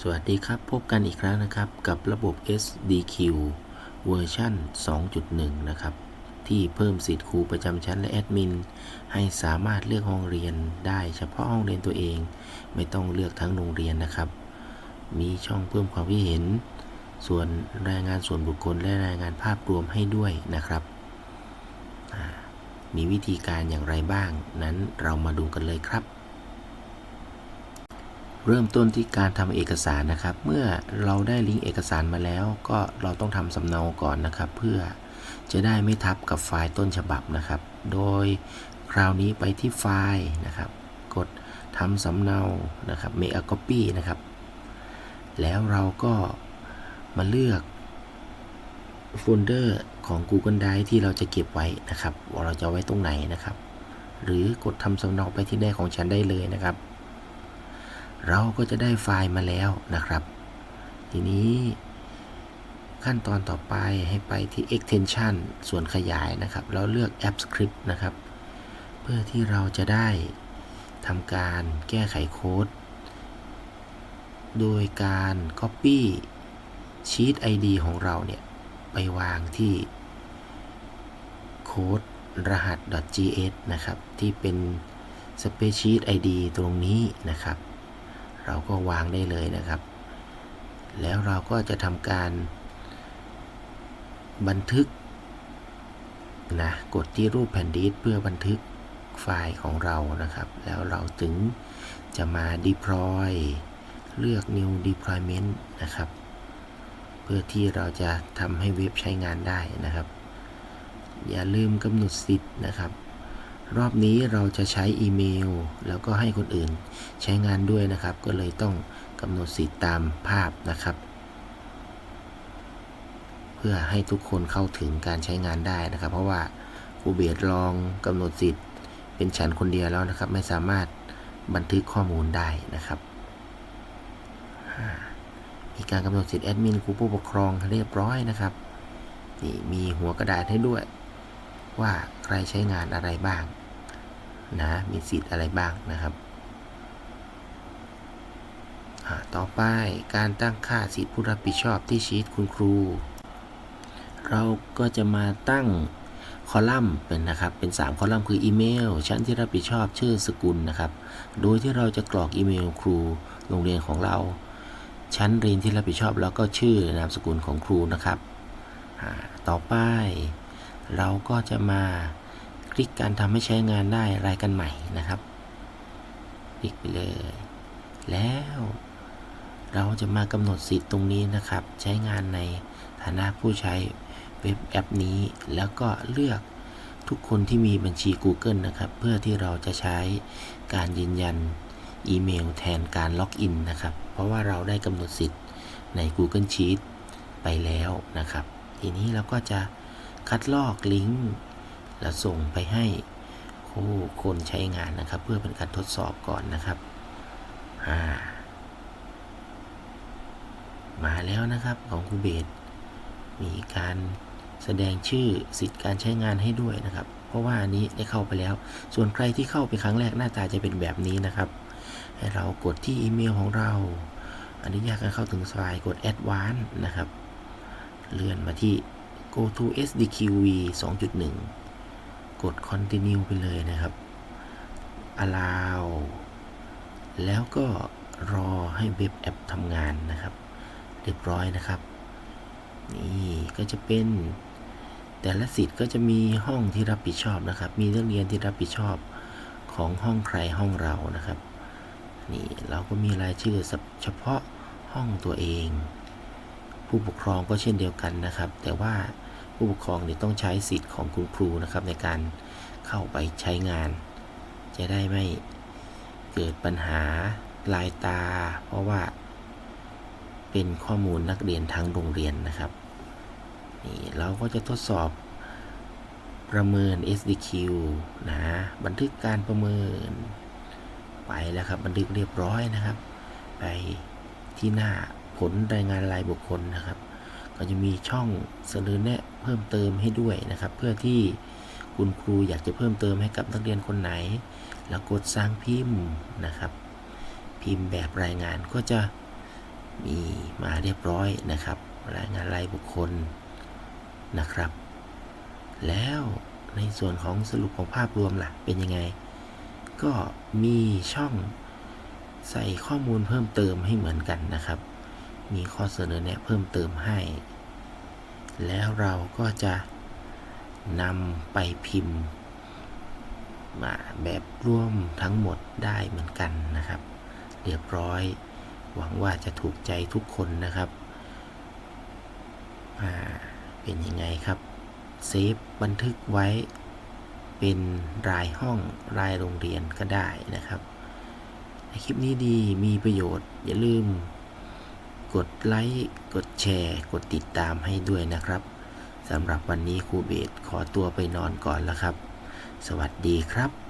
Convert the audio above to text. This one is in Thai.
สวัสดีครับ พบกันอีกครั้งนะครับกับระบบ SDQ เวอร์ชัน2.1 นะครับ ที่เพิ่มสิทธิ์ครูประจำชั้นและแอดมิน ให้สามารถเลือกห้องเรียนได้เฉพาะห้องเรียนตัวเอง ไม่ต้องเลือกทั้งโรงเรียนนะครับ มีช่องเพิ่มความคิดเห็น ส่วนรายงานส่วนบุคคลและรายงานภาพรวมให้ด้วยนะครับ มีวิธีการอย่างไรบ้างนั้นเรามาดูกันเลยครับ เริ่มต้นที่การทำเอกสารนะครับ เมื่อเราได้ลิงก์เอกสารมาแล้ว ก็เราต้องทำสำเนาก่อนนะครับ เพื่อจะได้ไม่ทับกับไฟล์ต้นฉบับนะครับ โดยคราวนี้ไปที่ไฟล์นะครับ กดทำสำเนานะครับ make a copy นะครับ แล้วเราก็มาเลือกโฟลเดอร์ของ Google Drive ที่เราจะเก็บไว้นะครับ ว่าเราจะไว้ตรงไหนนะครับ หรือกดทำสำเนาไปที่ได้ของฉันได้เลยนะครับ เราก็จะได้ไฟล์มาแล้วนะครับ ทีนี้ขั้นตอนต่อไปให้ไปที่ extension ส่วนขยายนะครับ แล้วเลือก app script นะครับ เพื่อที่เราจะได้ทำการแก้ไขโค้ด โดยการ copy sheet ID ของเราเนี่ย ไปวางที่โค้ดรหัส .gs นะครับ ที่เป็น spreadsheet ID ตรงนี้นะครับ เราก็วางได้เลยนะครับ แล้วเราก็จะทำการบันทึกนะกดที่รูปแผ่นดิสเพื่อบันทึกไฟล์ของเรานะครับ แล้วเราถึงจะมา deploy เลือก new deployment นะครับ เพื่อที่เราจะทำให้เว็บใช้งานได้นะครับ อย่าลืมกำหนดสิทธิ์นะครับ รอบนี้เราจะใช้อีเมล แล้วก็ให้คนอื่นใช้งานด้วยนะครับ ก็เลยต้องกำหนดสิทธิตามภาพนะครับ เพื่อให้ทุกคนเข้าถึงการใช้งานได้นะครับ เพราะว่าครูเบสลองกำหนดสิทธิ์เป็นฉันคนเดียวแล้วนะครับ ไม่สามารถบันทึกข้อมูลได้นะครับ มีการกำหนดสิทธิ์แอดมินครูผู้ปกครองเรียบร้อยนะครับนี่มีหัวกระดาษให้ด้วย ว่าใครใช้งานอะไรบ้าง นะ มีสิทธิ์อะไรบ้างนะครับ ต่อไปการตั้งค่าสิทธิผู้รับผิดชอบที่ชีตคุณครู เราก็จะมาตั้งคอลัมน์เป็นนะครับ เป็น 3 คอลัมน์คืออีเมล ชั้นที่รับผิดชอบชื่อสกุลนะครับ โดยที่เราจะกรอกอีเมลครูโรงเรียนของเรา ชั้นเรียนที่รับผิดชอบแล้วก็ชื่อนามสกุลของครูนะครับ ต่อไปเราก็จะมา ลิกการทำให้ใช้งานได้รายกันใหม่นะครับ คลิกไปเลย แล้วเราจะมากำหนดสิทธิ์ตรงนี้นะครับ ใช้งานในฐานะผู้ใช้เว็บแอปนี้ แล้วก็เลือกทุกคนที่มีบัญชี Google นะครับ เพื่อที่เราจะใช้การยืนยันอีเมลแทนการล็อกอินนะครับ เพราะว่าเราได้กำหนดสิทธิ์ใน Google Sheet ไปแล้วนะครับ ทีนี้เราก็จะคัดลอกลิงก์ แล้วส่งไปให้ผู้คนใช้งานนะครับ เพื่อเป็นการทดสอบก่อนนะครับมาแล้วนะครับของคูเบสมีการแสดงชื่อสิทธิ์การใช้งานให้ด้วยนะครับ เพราะว่าอันนี้ได้เข้าไปแล้ว ส่วนใครที่เข้าไปครั้งแรกหน้าตาจะเป็นแบบนี้นะครับ ให้เรากดที่อีเมลของเรา อนุญาตการเข้าถึงไฟล์กด Advanced นะครับ เลื่อนมาที่ go to SDQV 2.1 ด continue ไปเลยนะครับ allow แล้วก็รอให้เว็บแอปทำงานนะครับ เรียบร้อยนะครับ นี่ก็จะเป็น แต่ละสิทธิ์ก็จะมีห้องที่รับผิดชอบนะครับ มีนักเรียนที่รับผิดชอบของห้องใครห้องเรานะครับนี่เราก็มีรายชื่อเฉพาะห้องตัวเอง ผู้ปกครองก็เช่นเดียวกันนะครับ แต่ว่า ผู้ปกครองเนี่ยต้องใช้สิทธิ์ของคุณครูนะครับ ในการเข้าไปใช้งาน จะได้ไม่เกิดปัญหาลายตา เพราะว่า เป็นข้อมูลนักเรียนทั้งโรงเรียนนะครับนี่เราก็จะทดสอบประเมิน SDQ นะบันทึกการประเมิน ไปแล้วครับ บันทึกเรียบร้อยนะครับ ไปที่หน้าผลรายงานรายบุคคลนะครับ ก็จะมีช่องเสนอแนะเพิ่มเติมให้ด้วยนะครับ เพื่อที่คุณครูอยากจะเพิ่มเติมให้กับนักเรียนคนไหน แล้วกดสร้างพิมพ์นะครับ พิมพ์แบบรายงานก็จะมีมาเรียบร้อยนะครับ รายงานรายบุคคลนะครับ แล้วในส่วนของสรุปของภาพรวมล่ะเป็นยังไง ก็มีช่องใส่ข้อมูลเพิ่มเติมให้เหมือนกันนะครับ มีข้อเสนอแนะเพิ่มเติมให้ แล้วเราก็จะนำไปพิมพ์มาแบบร่วมทั้งหมดได้เหมือนกันนะครับ เรียบร้อย หวังว่าจะถูกใจทุกคนนะครับเป็นยังไงครับเซฟบันทึกไว้เป็นรายห้องรายโรงเรียนก็ได้นะครับ คลิปนี้ดีมีประโยชน์อย่าลืม กดไลค์ กดแชร์ กดติดตามให้ด้วยนะครับสำหรับวันนี้ครูเบสขอตัวไปนอนก่อนแล้วครับ สวัสดีครับ